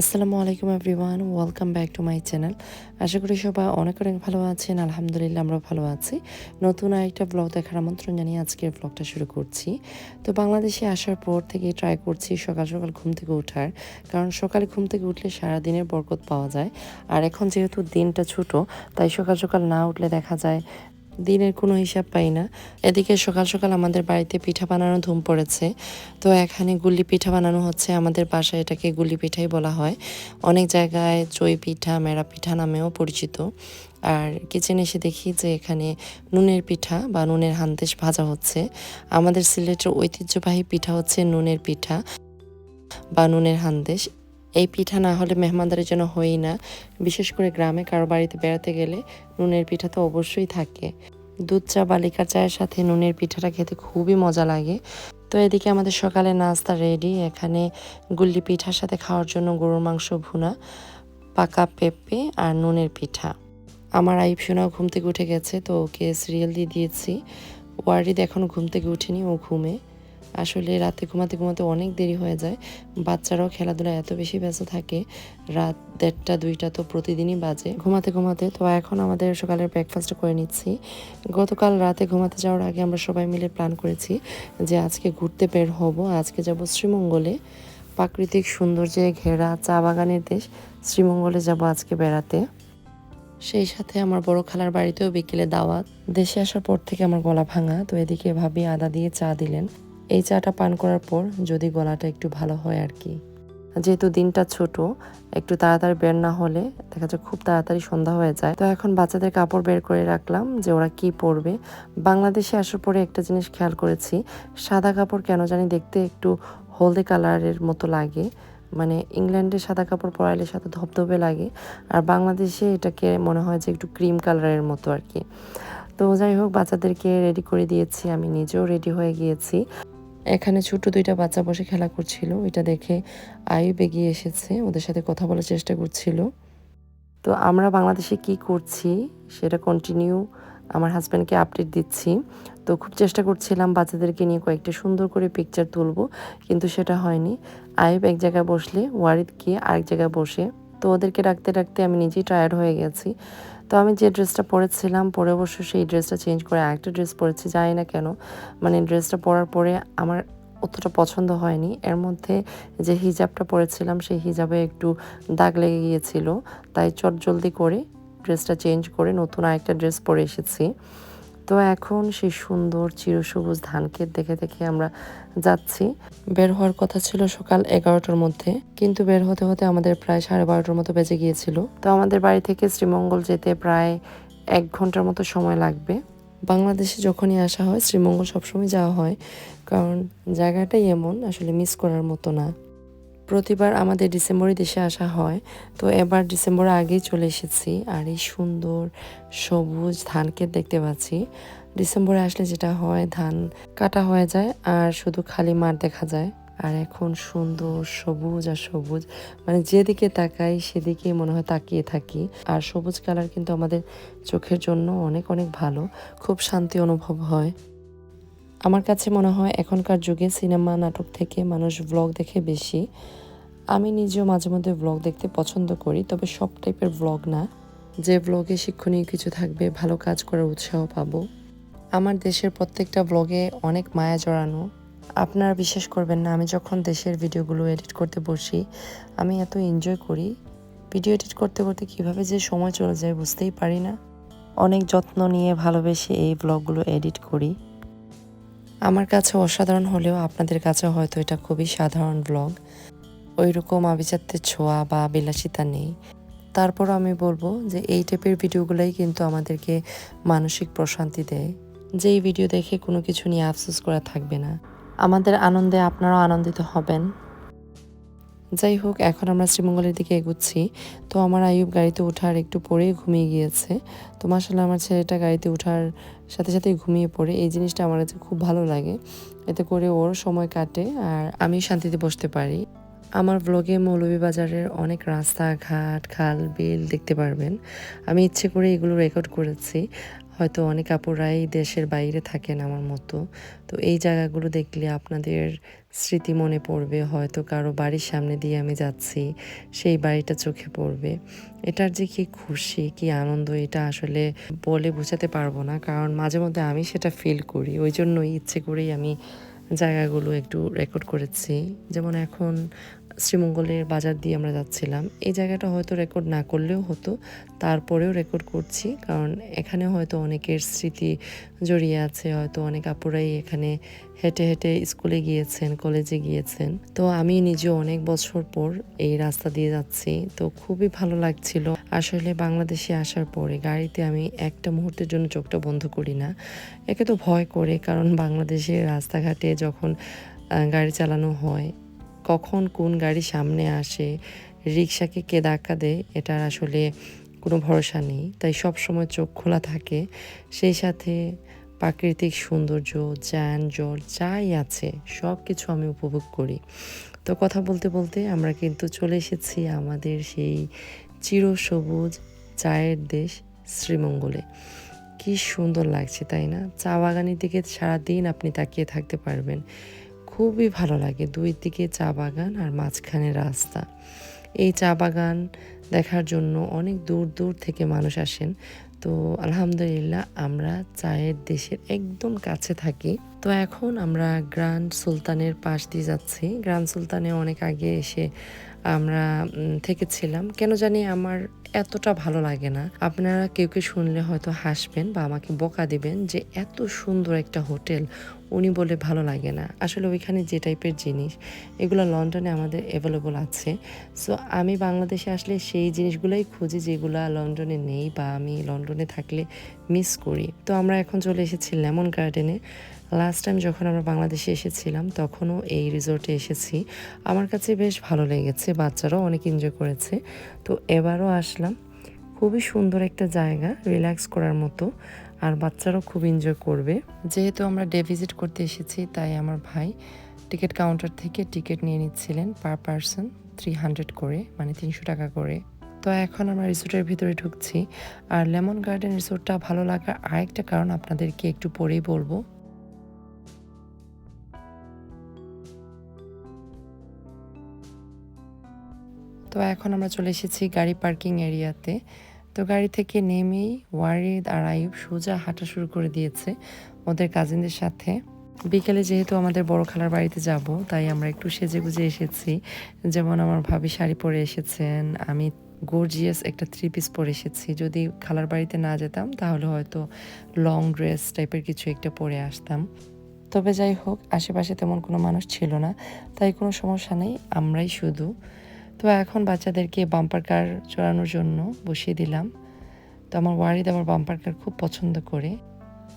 আসসালামু আলাইকুম everyone, welcome back to my channel. আশা করি সবাই অনেক অনেক ভালো আছেন, আলহামদুলিল্লাহ আমরা ভালো আছি। নতুন আরেকটা ব্লগ দেখার আমন্ত্রণ জানিয়ে আজকের ব্লগটা শুরু করছি। তো বাংলাদেশে আসার পর থেকে ট্রাই করছি সকাল সকাল ঘুম থেকে ওঠার কারণ সকালে ঘুম থেকে উঠলে সারা দিনের বরকত পাওয়া যায়। আর এখন যেহেতু দিনটা ছোট, তাই সকাল সকাল না উঠলে দেখা যায় দিনের কোনো হিসাব পাই না। এদিকে সকাল সকাল আমাদের বাড়িতে পিঠা বানানো ধুম পড়েছে। তো এখানে গুলি পিঠা বানানো হচ্ছে। আমাদের বাসায় এটাকে গুলি পিঠাই বলা হয়। অনেক জায়গায় চই পিঠা, মেরা পিঠা নামেও পরিচিত। আর কিচেনে এসে দেখি যে এখানে নুনের পিঠা বা নুনের হান্দেশ ভাজা হচ্ছে। আমাদের সিলেটের ঐতিহ্যবাহী পিঠা হচ্ছে নুনের পিঠা বা নুনের হান্দেশ। এই পিঠা না হলে মেহমানদারের জন্য হয়ই না। বিশেষ করে গ্রামে কারও বাড়িতে বেড়াতে গেলে নুনের পিঠা তো অবশ্যই থাকে। দুধ চা বালিকার চায়ের সাথে নুনের পিঠাটা খেতে খুবই মজা লাগে। তো এদিকে আমাদের সকালে নাস্তা রেডি এখানে গুল্লি পিঠার সাথে খাওয়ার জন্য গরুর মাংস, ভুনা, পাকা পেঁপে আর নুনের পিঠা। আমার আইব সোনাও ঘুম থেকে উঠে গেছে, তো ওকে সিরিয়াল দিয়ে দিয়েছি। ওয়ারিদ এখনও ঘুম থেকে উঠেনি, ও ঘুমে। আসলে রাতে ঘুমাতে ঘুমাতে অনেক দেরি হয়ে যায়। বাচ্চারাও খেলাধুলা এত বেশি ব্যস্ত থাকে। রাত দেড়টা, দুইটা তো প্রতিদিনই বাজে। ঘুমাতে ঘুমাতে তো এখন আমাদের সকালের ব্রেকফাস্ট করে নিচ্ছি। গতকাল রাতে ঘুমাতে যাওয়ার আগে আমরা সবাই মিলে প্ল্যান করেছি যে আজকে ঘুরতে বের হব। আজকে যাব শ্রীমঙ্গলে। প্রাকৃতিক সৌন্দর্যে ঘেরা চা বাগানের দেশ। শ্রীমঙ্গলে যাব আজকে বেড়াতে। সেই সাথে আমার বড় খালার বাড়িতেও বিকেলে দাওয়াত। দেশে আসার পর থেকে আমার গলা ভাঙা। তো এদিকে ভাবি আদা দিয়ে চা দিলেন। এই চাটা পান করার পর যদি গলাটা একটু ভালো হয় আর কি। যেহেতু দিনটা ছোট, একটু তাড়াতাড়ি বের না হলে দেখা যায় খুব তাড়াতাড়ি সন্ধ্যা হয়ে যায়। তো এখন বাচ্চাদের কাপড় বের করে রাখলাম যে ওরা কি পরবে। বাংলাদেশে আসার পরে একটা জিনিস খেয়াল করেছি, সাদা কাপড় কেন জানি দেখতে একটু হলদে কালারের মতো লাগে। মানে ইংল্যান্ডে সাদা কাপড় পরাইলে সাথে ধবধবে লাগে, আর বাংলাদেশে এটাকে মনে হয় যে একটু ক্রিম কালারের মতো আর কি। তো যাই হোক, বাচ্চাদেরকে রেডি করে দিয়েছি, আমি নিজেও রেডি হয়ে গিয়েছি। এখানে ছোট দুইটা বাচ্চা বসে খেলা করছিল। এটা দেখে আয়ুব এগিয়ে এসেছে, ওদের সাথে কথা বলার চেষ্টা করছিল। তো আমরা বাংলাদেশে কি করছি সেটা কন্টিনিউ আমার হাজব্যান্ডকে আপডেট দিচ্ছি। তো খুব চেষ্টা করছিলাম বাচ্চাদেরকে নিয়ে কয়েকটা সুন্দর করে পিকচার তুলব, কিন্তু সেটা হয়নি। আয়ুব এক জায়গায় বসলে ওয়ারিদ গিয়ে আরেক জায়গায় বসে। তো ওদেরকে রাখতে রাখতে আমি নিজেই টায়ার্ড হয়ে গেছি। তো আমি যে ড্রেসটা পরেছিলাম, পরে অবশ্য সেই ড্রেসটা চেঞ্জ করে আরেকটা ড্রেস পরেছি, জানি না কেন। মানে ড্রেসটা পরার পরে আমার অতটা পছন্দ হয়নি। এর মধ্যে যে হিজাবটা পরেছিলাম, সেই হিজাবে একটু দাগ লেগে গিয়েছিল। তাই চট জলদি করে ড্রেসটা চেঞ্জ করে নতুন আরেকটা ড্রেস পরে এসেছি। তো এখন সেই সুন্দর চিরসবুজ ধান ক্ষেত দেখে দেখে আমরা যাচ্ছি। বের হওয়ার কথা ছিল সকাল এগারোটার মধ্যে, কিন্তু বের হতে হতে আমাদের প্রায় সাড়ে বারোটার মতো বেজে গিয়েছিল। তো আমাদের বাড়ি থেকে শ্রীমঙ্গল যেতে প্রায় এক ঘণ্টার মতো সময় লাগবে। বাংলাদেশে যখনই আসা হয়, শ্রীমঙ্গল সবসময় যাওয়া হয়, কারণ জায়গাটাই এমন, আসলে মিস করার মতো না। প্রতিবার আমাদের ডিসেম্বরে দেশে আসা হয়। তো এবার ডিসেম্বরে আগেই চলে এসেছি আর এই সুন্দর সবুজ ধানকে দেখতে পাচ্ছি। ডিসেম্বরে আসলে যেটা হয়, ধান কাটা হয়ে যায় আর শুধু খালি মাঠ দেখা যায়। আর এখন সুন্দর সবুজ আর সবুজ মানে যেদিকে তাকাই সেদিকে মনে হয় তাকিয়ে থাকি। আর সবুজ কালার কিন্তু আমাদের চোখের জন্য অনেক অনেক ভালো। খুব শান্তি অনুভব হয়। আমার কাছে মনে হয় এখনকার যুগে সিনেমা নাটক থেকে মানুষ ব্লগ দেখে বেশি। আমি নিজেও মাঝে মধ্যে ব্লগ দেখতে পছন্দ করি, তবে সব টাইপের ব্লগ না। যে ব্লগে শিক্ষণীয় কিছু থাকবে, ভালো কাজ করার উৎসাহ পাবো। আমার দেশের প্রত্যেকটা ব্লগে অনেক মায়া জড়ানো। আপনারা বিশ্বাস করবেন না, আমি যখন দেশের ভিডিওগুলো এডিট করতে বসি, আমি এত এনজয় করি। ভিডিও এডিট করতে করতে কীভাবে যে সময় চলে যায় বুঝতেই পারি না। অনেক যত্ন নিয়ে ভালোবেসে এই ব্লগগুলো এডিট করি। আমার কাছে অসাধারণ হলেও আপনাদের কাছে হয়তো এটা খুবই সাধারণ ব্লগ ওই রকম আভিজাত্যের ছোঁয়া বা বিলাসিতা নেই। তারপর আমি বলব যে এই টাইপের ভিডিওগুলোই কিন্তু আমাদেরকে মানসিক প্রশান্তি দেয়। যেই ভিডিও দেখে কোনো কিছু নিয়ে আফসোস করা থাকবে না। আমাদের আনন্দে আপনারাও আনন্দিত হবেন। যাই হোক, এখন আমরা শ্রীমঙ্গলের দিকে এগুচ্ছি। তো আমার আয়ুব গাড়িতে ওঠার একটু পরেই ঘুমিয়ে গিয়েছে। তো মাসাল্লাহ আমার ছেলেটা গাড়িতে ওঠার সাথে সাথে ঘুমিয়ে পড়ে। এই জিনিসটা আমার কাছে খুব ভালো লাগে। এতে করে ওর সময় কাটে আর আমি শান্তিতে বসতে পারি। আমার ব্লগে মৌলভীবাজারের অনেক রাস্তাঘাট, খাল, বিল দেখতে পারবেন। আমি ইচ্ছে করে এগুলো রেকর্ড করেছি। হয়তো অনেক আপুরাই দেশের বাইরে থাকেন আমার মতো। তো এই জায়গাগুলো দেখলে আপনাদের স্মৃতি মনে পড়বে, হয়তো কারও বাড়ির সামনে দিয়ে আমি যাচ্ছি, সেই বাড়িটা চোখে পড়বে। এটার যে কি খুশি, কি আনন্দ, এটা আসলে বলে বোঝাতে পারব না। কারণ মাঝে মধ্যে আমি সেটা ফিল করি। ওই জন্যই ইচ্ছে করেই আমি জায়গাগুলো একটু রেকর্ড করেছি। যেমন এখন শ্রীমঙ্গলের বাজার দিয়ে আমরা যাচ্ছিলাম। এই জায়গাটা হয়তো রেকর্ড না করলেও হতো, তারপরেও রেকর্ড করছি। কারণ এখানে হয়তো অনেকের স্মৃতি জড়িয়ে আছে, হয়তো অনেক আপুরাই এখানে হেঁটে হেঁটে স্কুলে গিয়েছেন, কলেজে গিয়েছেন। তো আমি নিজে অনেক বছর পর এই রাস্তা দিয়ে যাচ্ছি। তো খুবই ভালো লাগছিল। আসলে বাংলাদেশে আসার পরে গাড়িতে আমি একটা মুহূর্তের জন্য চোখটা বন্ধ করি না। একে তো ভয় করে, কারণ বাংলাদেশের রাস্তাঘাটে যখন গাড়ি চালানো হয় কখন কোন গাড়ি সামনে আসে রিক্সাকে কে ধাক্কা দেয়, এটার আসলে কোনো ভরসা নেই। তাই সব সময় চোখ খোলা থাকে। সেই সাথে প্রাকৃতিক সৌন্দর্য, যান, জল যাই আছে, সব কিছু আমি উপভোগ করি। তো কথা বলতে বলতে আমরা কিন্তু চলে এসেছি আমাদের সেই চিরসবুজ চায়ের দেশ শ্রীমঙ্গলে। কি সুন্দর লাগছে, তাই না? চা বাগানের দিকে সারাদিন আপনি তাকিয়ে থাকতে পারবেন। খুবই ভালো লাগে দুই দিকে চা বাগান আর মাঝখানে রাস্তা। এই চা বাগান দেখার জন্য অনেক দূর দূর থেকে মানুষ আসেন। তো আলহামদুলিল্লাহ আমরা চায়ের দেশের একদম কাছে থাকি। তো এখন আমরা গ্র্যান্ড সুলতানের পাশ দিয়ে যাচ্ছি। গ্র্যান্ড সুলতানে অনেক আগে এসে আমরা থেকেছিলাম। কেন জানি আমার এতটা ভালো লাগে না। আপনারা কেউ কেউ শুনলে হয়তো হাসবেন বা আমাকে বকা দিবেন যে এত সুন্দর একটা হোটেল, উনি বলে ভালো লাগে না। আসলে ওইখানে যে টাইপের জিনিস, এগুলো লন্ডনে আমাদের অ্যাভেলেবল আছে। সো আমি বাংলাদেশে আসলে সেই জিনিসগুলোই খুঁজি যেগুলো লন্ডনে নেই বা আমি লন্ডনে থাকলে মিস করি। তো আমরা এখন চলে এসেছি লেমন গার্ডেনে। লাস্ট টাইম যখন আমরা বাংলাদেশে এসেছিলাম, তখনও এই রিসোর্টে এসেছি। আমার কাছে বেশ ভালো লেগেছে, বাচ্চারাও অনেক এনজয় করেছে। তো এবারও আসলাম খুবই সুন্দর একটা জায়গা রিল্যাক্স করার মতো। আর বাচ্চারাও খুব এনজয় করবে। যেহেতু আমরা ডে ভিজিট করতে এসেছি, তাই আমার ভাই টিকিট কাউন্টার থেকে টিকিট নিয়ে নিচ্ছিলেন পার পারসন থ্রি হান্ড্রেড করে মানে তিনশো টাকা করে। তো এখন আমরা রিসোর্টের ভিতরে ঢুকছি। আর লেমন গার্ডেন রিসোর্টটা ভালো লাগার আরেকটা কারণ আপনাদেরকে একটু পরেই বলব। তো এখন আমরা চলে এসেছি গাড়ি পার্কিং এরিয়াতে তো গাড়ি থেকে নেমেই ওয়ারিদ আর আয়ুব সোজা হাঁটা শুরু করে দিয়েছে ওদের কাজিনদের সাথে। বিকেলে যেহেতু আমাদের বড় খালার বাড়িতে যাব, তাই আমরা একটু সেজে গুজে এসেছি। যেমন আমার ভাবি শাড়ি পরে এসেছেন, আমি গর্জিয়াস একটা থ্রি পিস পরে এসেছি। যদি খালার বাড়িতে না যেতাম, তাহলে হয়তো লং ড্রেস টাইপের কিছু একটা পরে আসতাম। তবে যাই হোক, আশেপাশে তেমন কোনো মানুষ ছিল না, তাই কোনো সমস্যা নেই, আমরাই শুধু। তো এখন বাচ্চাদেরকে বাম্পার কার চড়ানোর জন্য বসিয়ে দিলাম। তো আমার ওয়ারিদ আমার বাম্পার কার খুব পছন্দ করে।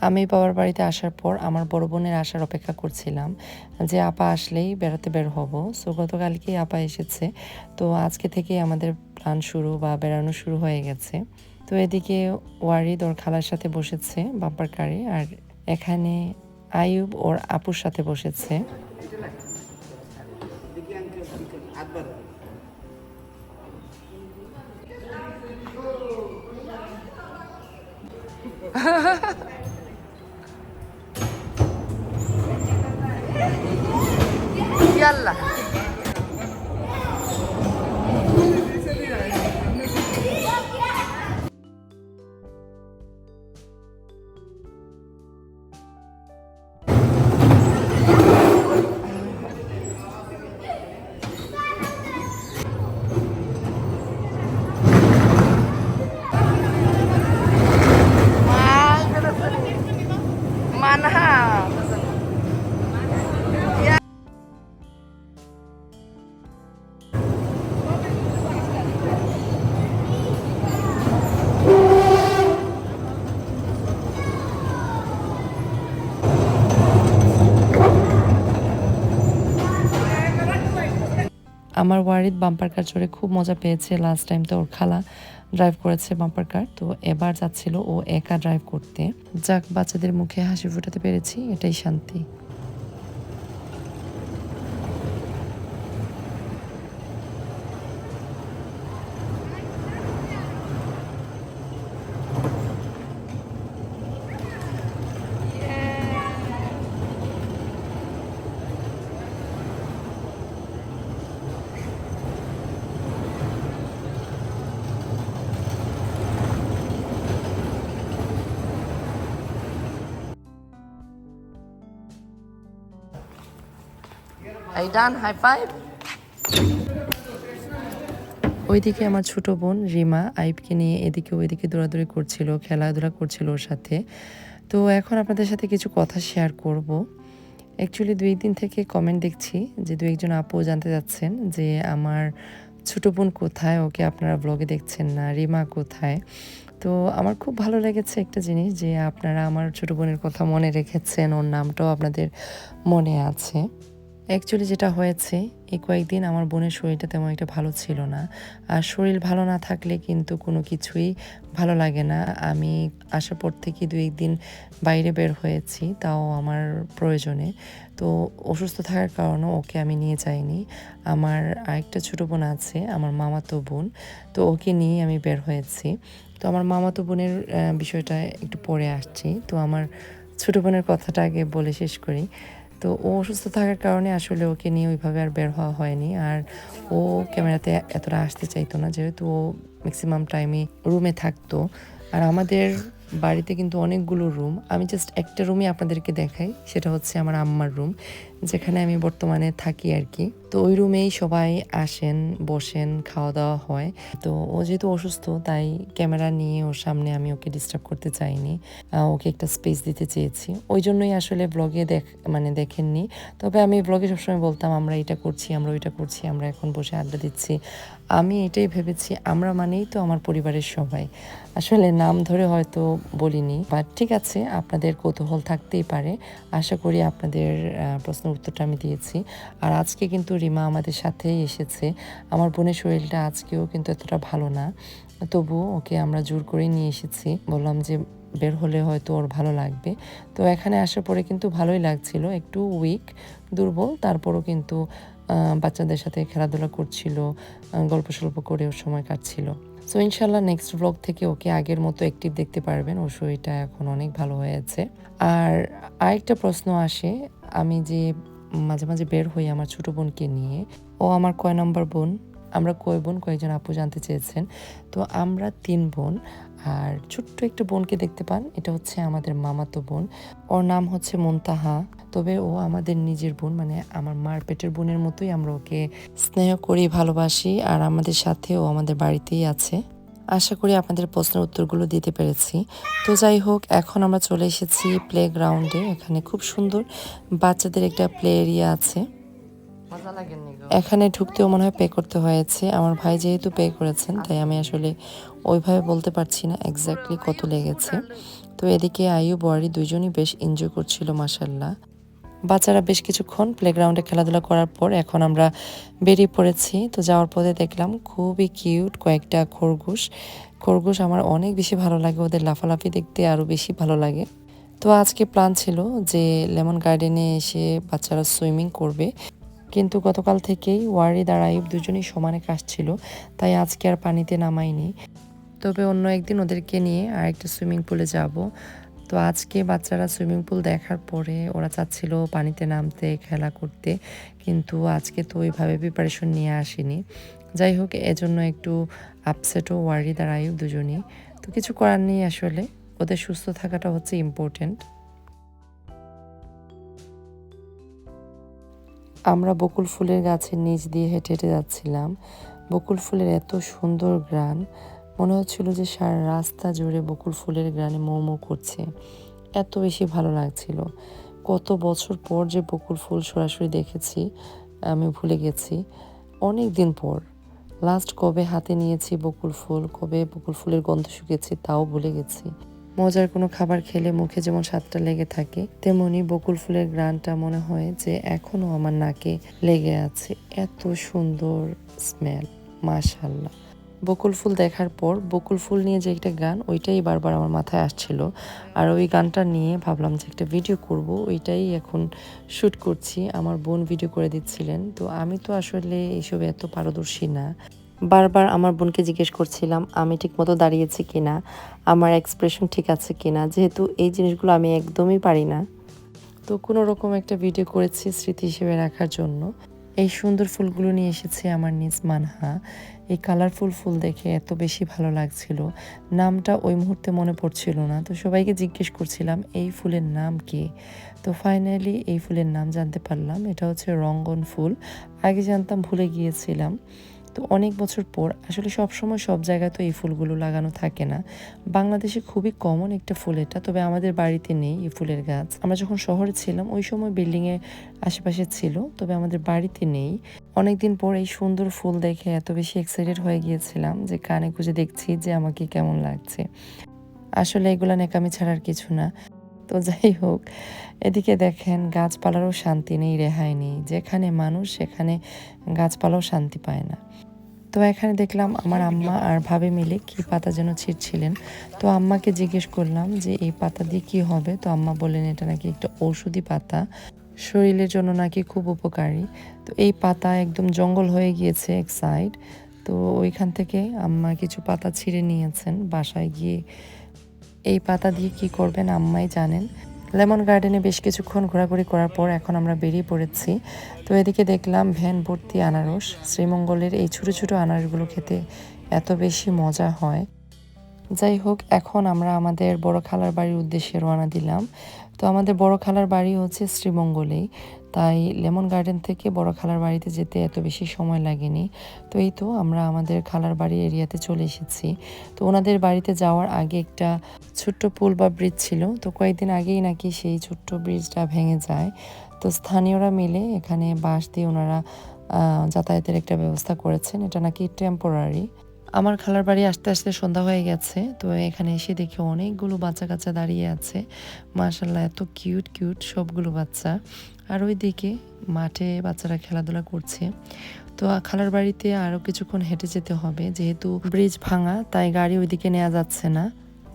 আমি বাবার বাড়িতে আসার পর আমার বড় বোনের আসার অপেক্ষা করছিলাম যে, আপা, আসলেই বেড়াতে বের হব। সো গতকালকেই আপা এসেছে। তো আজকে থেকে আমাদের প্ল্যান শুরু বা বেড়ানো শুরু হয়ে গেছে। তো এদিকে ওয়ারিদ ওর খালার সাথে বসেছে বাম্পার কারে আর এখানে আয়ুব ওর আপুর সাথে বসেছে। يلا আমার ওয়ারিদ বাম্পার কার চড়ে খুব মজা পেয়েছে লাস্ট টাইম তো ওর খালা ড্রাইভ করেছে বাম্পার কার তো এবার যাচ্ছিল ও একা ড্রাইভ করতে। যাক, বাচ্চাদের মুখে হাসি ফোটাতে পেরেছি, এটাই শান্তি। এই ডান হাই ফাইভ ওইদিকে আমার ছোট বোন রিমা আইবকে নিয়ে এদিকে ওইদিকে দৌড়াদৌড়ি করছিল, খেলাধুলা করছিল ওর সাথে। তো এখন আপনাদের সাথে কিছু কথা শেয়ার করব। অ্যাকচুয়ালি দুই দিন থেকে কমেন্ট দেখছি যে দু একজন আপু জানতে যাচ্ছেন যে আমার ছোট বোন কোথায়, ওকে আপনারা ব্লগে দেখছেন না, রিমা কোথায়? তো আমার খুব ভালো লেগেছে একটা জিনিস যে আপনারা আমার ছোট বোনের কথা মনে রেখেছেন, ওর নামটাও আপনাদের মনে আছে। অ্যাকচুয়ালি যেটা হয়েছে, এই কয়েকদিন আমার বোনের শরীরটা তেমন একটা ভালো ছিল না। আর শরীর ভালো না থাকলে কিন্তু কোনো কিছুই ভালো লাগে না। আমি আসার পর থেকে দু একদিন বাইরে বের হয়েছি, তাও আমার প্রয়োজনে। তো অসুস্থ থাকার কারণে ওকে আমি নিয়ে যাইনি। আমার আরেকটা ছোটো বোন আছে, আমার মামাতো বোন। তো ওকে নিয়ে আমি বের হয়েছি। তো আমার মামাতো বোনের বিষয়টা একটু পরে আসছি। তো আমার ছোটো বোনের কথাটা আগে বলে শেষ করি। তো ও অসুস্থ থাকার কারণে আসলে ওকে নিয়ে ওইভাবে আর বের হওয়া হয়নি। আর ও ক্যামেরাতে এতটা আসতে চাইতো না, যেহেতু ও ম্যাক্সিমাম টাইমে রুমে থাকতো। আর আমাদের বাড়িতে কিন্তু অনেকগুলো রুম আমি জাস্ট একটা রুমই আপনাদেরকে দেখাই, সেটা হচ্ছে আমার আম্মার রুম যেখানে আমি বর্তমানে থাকি আর কি। তো ওই রুমেই সবাই আসেন বসেন খাওয়া দাওয়া হয়। তো ও যেহেতু অসুস্থ তাই ক্যামেরা নিয়ে ওর সামনে আমি ওকে ডিস্টার্ব করতে চাইনি। ওকে একটা স্পেস দিতে চেয়েছি। ওই জন্যই আসলে ব্লগে দেখ মানে দেখেননি। তবে আমি ব্লগে সবসময় বলতাম আমরা এটা করছি আমরা ওইটা করছি আমরা এখন বসে আড্ডা দিচ্ছি। আমি এটাই ভেবেছি আমরা মানেই তো আমার পরিবারের সবাই। আসলে নাম ধরে হয়তো বলিনি বাট ঠিক আছে আপনাদের কৌতূহল থাকতেই পারে। আশা করি আপনাদের আহ, প্রশ্নের উত্তরটা আমি দিয়েছি। আর আজকে কিন্তু রিমা আমাদের সাথেই এসেছে। আমার বোনের শরীরটা আজকেও কিন্তু এতটা ভালো না। তবুও ওকে আমরা জোর করে নিয়ে এসেছি। বললাম যে বের হলে হয়তো ওর ভালো লাগবে। তো এখানে আসার পরে কিন্তু ভালোই লাগছিল। একটু উইক দুর্বল। তারপরও কিন্তু বাচ্চাদের সাথে খেলাধুলা করছিল গল্প সল্প করে ওর সময় কাটছিল। সো ইনশাল্লাহ নেক্সট ব্লগ থেকে ওকে আগের মতো অ্যাক্টিভ দেখতে পারবেন। ওর শরীরটা এখন অনেক ভালো হয়েছে আর আরেকটা প্রশ্ন আসে, আমি যে মাঝে মাঝে বের হই আমার ছোট বোনকে নিয়ে। ও আমার কয় নম্বর বোন? আমরা কয় বোন, কয়েকজন আপু জানতে চেয়েছেন। তো আমরা তিন বোন, আর ছোট্ট একটা বোনকে দেখতে পান। এটা হচ্ছে আমাদের মামাতো বোন। ওর নাম হচ্ছে মুনতাহা। তবে ও আমাদের নিজের বোন মানে আমার মার পেটের বোনের মতোই আমরা ওকে স্নেহ করি, ভালোবাসি, আর আমাদের সাথে ও আমাদের বাড়িতেই আছে। আশা করি আপনাদের প্রশ্নের উত্তরগুলো দিতে পেরেছি। তো যাই হোক, এখন আমরা চলে এসেছি প্লে গ্রাউন্ডে এখানে খুব সুন্দর বাচ্চাদের একটা প্লে এরিয়া আছে। এখানে ঢুকতেও মনে হয় পে করতে হয়েছে। আমার ভাই যেহেতু পে করেছেন, তাই আমি আসলে ওইভাবে বলতে পারছি না এক্স্যাক্টলি কত লেগেছে। তো এদিকে আয়ু বয়ারি দুইজনই বেশ এনজয় করছিল মাসাল্লাহ বাচ্চারা বেশ কিছুক্ষণ প্লেগ্রাউন্ডে খেলাধুলা করার পর এখন আমরা বেরিয়ে পড়েছি। তো যাওয়ার পথে দেখলাম খুবই কিউট কয়েকটা খরগোশ। খরগোশ আমার অনেক বেশি ভালো লাগে, ওদের লাফালাফি দেখতে আরও বেশি ভালো লাগে। তো আজকে প্ল্যান ছিল যে লেমন গার্ডেনে এসে বাচ্চারা সুইমিং করবে। কিন্তু গতকাল থেকেই ওয়ারিদ আর আইব দুজনেই সমানে কাশছিল তাই আজকে আর পানিতে নামাইনি তবে অন্য একদিন ওদেরকে নিয়ে আরেকটা সুইমিং পুলে যাব। তো আজকে বাচ্চারা সুইমিং পুল দেখার পরে ওরা চাচ্ছিল পানিতে নামতে, খেলা করতে, কিন্তু আজকে তো ওইভাবে প্রিপারেশন নিয়ে আসেনি। যাই হোক, এজন্য একটু আপসেটও ওয়ারিদ আর আইব দুজনই। তো কিছু করার নেই আসলে। ওদের সুস্থ থাকাটা হচ্ছে ইম্পর্টেন্ট আমরা বকুল ফুলের গাছের নিচ দিয়ে হেঁটে হেঁটে যাচ্ছিলাম। বকুল ফুলের এত সুন্দর গ্রান, মনে হচ্ছিল যে সারা রাস্তা জুড়ে বকুল ফুলের গ্রানে মৌ মৌ করছে। এত বেশি ভালো লাগছিল। কত বছর পর যে বকুল ফুল সরাসরি দেখেছি, আমি ভুলে গেছি। অনেক দিন পর। লাস্ট কবে হাতে নিয়েছি বকুল ফুল, কবে বকুল ফুলের গন্ধ শুকেছি তাও ভুলে গেছি। মজার কোনো খাবার খেলে মুখে যেমন স্বাদটা লেগে থাকে, তেমনি বকুল ফুলের গ্রানটা মনে হয় যে এখনও আমার নাকে লেগে আছে। এত সুন্দর স্মেল মাশাল্লাহ বকুল ফুল দেখার পর বকুল ফুল নিয়ে যে একটা গান, ওইটাই বারবার আমার মাথায় আসছিল। আর ওই গানটা নিয়ে ভাবলাম যে একটা ভিডিও করব, ওইটাই এখন শ্যুট করছি। আমার বোন ভিডিও করে দিচ্ছিলেন। তো আমি তো আসলে এইসবে এত পারদর্শী না। বারবার আমার বোনকে জিজ্ঞেস করছিলাম, আমি ঠিক মতো দাঁড়িয়েছি কিনা? আমার এক্সপ্রেশন ঠিক আছে কি না যেহেতু এই জিনিসগুলো আমি একদমই পারি না। তো কোনো রকম একটা ভিডিও করেছি স্মৃতি হিসেবে রাখার জন্য। এই সুন্দর ফুলগুলো নিয়ে এসেছে আমার নিজ মানহা। এই কালারফুল ফুল দেখে এত বেশি ভালো লাগছিল। নামটা ওই মুহূর্তে মনে পড়ছিল না। তো সবাইকে জিজ্ঞেস করছিলাম, এই ফুলের নাম কি? তো ফাইনালি এই ফুলের নাম জানতে পারলাম। এটা হচ্ছে রঙ্গন ফুল। আগে জানতাম ভুলে গিয়েছিলাম। তো অনেক বছর পর, আসলে সব সময় সব জায়গায় তো এই ফুলগুলো লাগানো থাকে না। বাংলাদেশে খুবই কমন একটা ফুল এটা, তবে আমাদের বাড়িতে নেই এই ফুলের গাছ। আমরা যখন শহরে ছিলাম, ওই সময় বিল্ডিংয়ের আশেপাশে ছিল, তবে আমাদের বাড়িতে নেই। অনেকদিন পর এই সুন্দর ফুল দেখে এত বেশি এক্সাইটেড হয়ে গিয়েছিলাম যে কানে খুঁজে দেখছি যে আমাকে কেমন লাগছে। আসলে এগুলা নেকামি ছাড়ার কিছু না। তো যাই হোক, এদিকে দেখেন গাছপালারও শান্তি নেই, রেহাই নেই। যেখানে মানুষ, সেখানে গাছপালাও শান্তি পায় না। তো এখানে দেখলাম আমার আম্মা আর ভাবে মিলে কি পাতা যেন ছিঁড়ছিলেন। তো আম্মাকে জিজ্ঞেস করলাম যে, এই পাতা দিয়ে কি হবে? তো আম্মা বললেন, এটা নাকি একটা ঔষধি পাতা। শরীরের জন্য নাকি খুব উপকারী। তো এই পাতা একদম জঙ্গল হয়ে গিয়েছে এক সাইড তো ওইখান থেকে আম্মা কিছু পাতা ছিঁড়ে নিয়েছেন। বাসায় গিয়ে এই পাতা দিয়ে কি করবেন আম্মাই জানেন। লেমন গার্ডেনে বেশ কিছুক্ষণ ঘোরাঘুরি করার পর এখন আমরা বেরিয়ে পড়েছি। তো এদিকে দেখলাম ভ্যান ভর্তি আনারস। শ্রীমঙ্গলের এই ছোটো ছোটো আনারসগুলো খেতে এত বেশি মজা হয়। যাই হোক, এখন আমরা আমাদের বড় খালার বাড়ির উদ্দেশ্যে রওনা দিলাম। তো আমাদের বড় খালার বাড়ি হচ্ছে শ্রীমঙ্গলেই। তাই লেমন গার্ডেন থেকে বড় খালার বাড়িতে যেতে এত বেশি সময় লাগেনি। তো এই তো আমরা আমাদের খালার বাড়ি এরিয়াতে চলে এসেছি। তো ওনাদের বাড়িতে যাওয়ার আগে একটা ছোট্ট পুল বা ব্রিজ ছিল। তো কয়েকদিন আগেই নাকি সেই ছোট্ট ব্রিজটা ভেঙে যায়। তো স্থানীয়রা মিলে এখানে বাঁশ দিয়ে ওনারা যাতায়াতের একটা ব্যবস্থা করেছেন। এটা নাকি টেম্পোরারি আমার খালার বাড়ি আসতে আসতে সন্ধ্যা হয়ে গেছে, তো এখানে এসে দেখি অনেকগুলো বাচ্চা কাচ্চা দাঁড়িয়ে আছে। মাশাল্লাহ এত কিউট কিউট সবগুলো বাচ্চা। আর ওই দিকে মাঠে বাচ্চারা খেলাধুলা করছে। তো খালার বাড়িতে আরও কিছুক্ষণ হেঁটে যেতে হবে, যেহেতু ব্রিজ ভাঙা, তাই গাড়ি ওইদিকে নেওয়া যাচ্ছে না।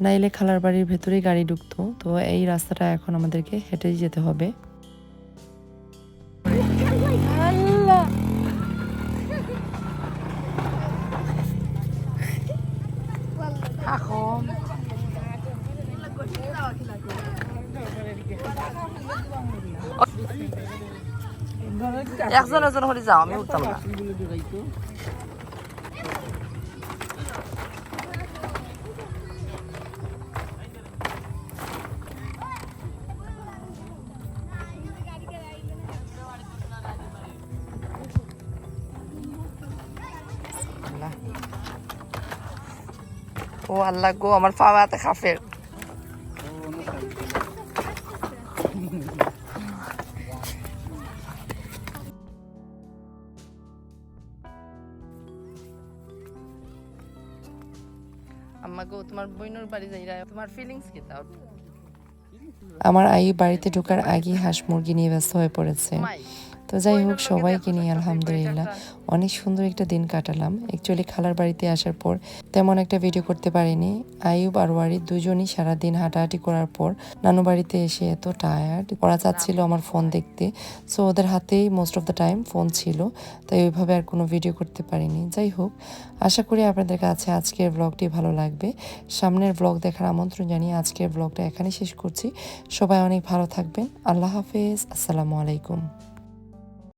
নাইলে খালার বাড়ির ভেতরেই গাড়ি ঢুকতো, তো এই রাস্তাটা এখন আমাদেরকে হেঁটেই যেতে হবে। একজন একজন হলে যাও আমি উঠতাম না আল্লাহ। ও আল্লাহ গো আমার পা হাতে খাফের বাড়ি যাইরা তোমার ফিলিংস কি তাও? আমার আই বাড়িতে ঢোকার আগেই হাঁস মুরগি নিয়ে ব্যস্ত হয়ে পড়েছে। তো যাই হোক, সবাইকে নিয়ে আলহামদুলিল্লাহ। অনেক সুন্দর একটা দিন কাটালাম। অ্যাকচুয়ালি খালার বাড়িতে আসার পর তেমন একটা ভিডিও করতে পারিনি। আইয়ুব আর ওয়ারিদ দুজনই সারাদিন হাঁটাহাঁটি করার পর নানু বাড়িতে এসে এত টায়ার্ড ওরা চাচ্ছিল আমার ফোন দেখতে। সো ওদের হাতেই most of the time phone ছিল। তাই ওইভাবে আর কোনো ভিডিও করতে পারিনি। যাই হোক, আশা করি আপনাদের কাছে আজকের ব্লগটি ভালো লাগবে। সামনের ব্লগ দেখার আমন্ত্রণ জানিয়ে আজকের ব্লগটা এখানে শেষ করছি। সবাই অনেক ভালো থাকবেন। আল্লাহ হাফেজ। আসসালামু আলাইকুম।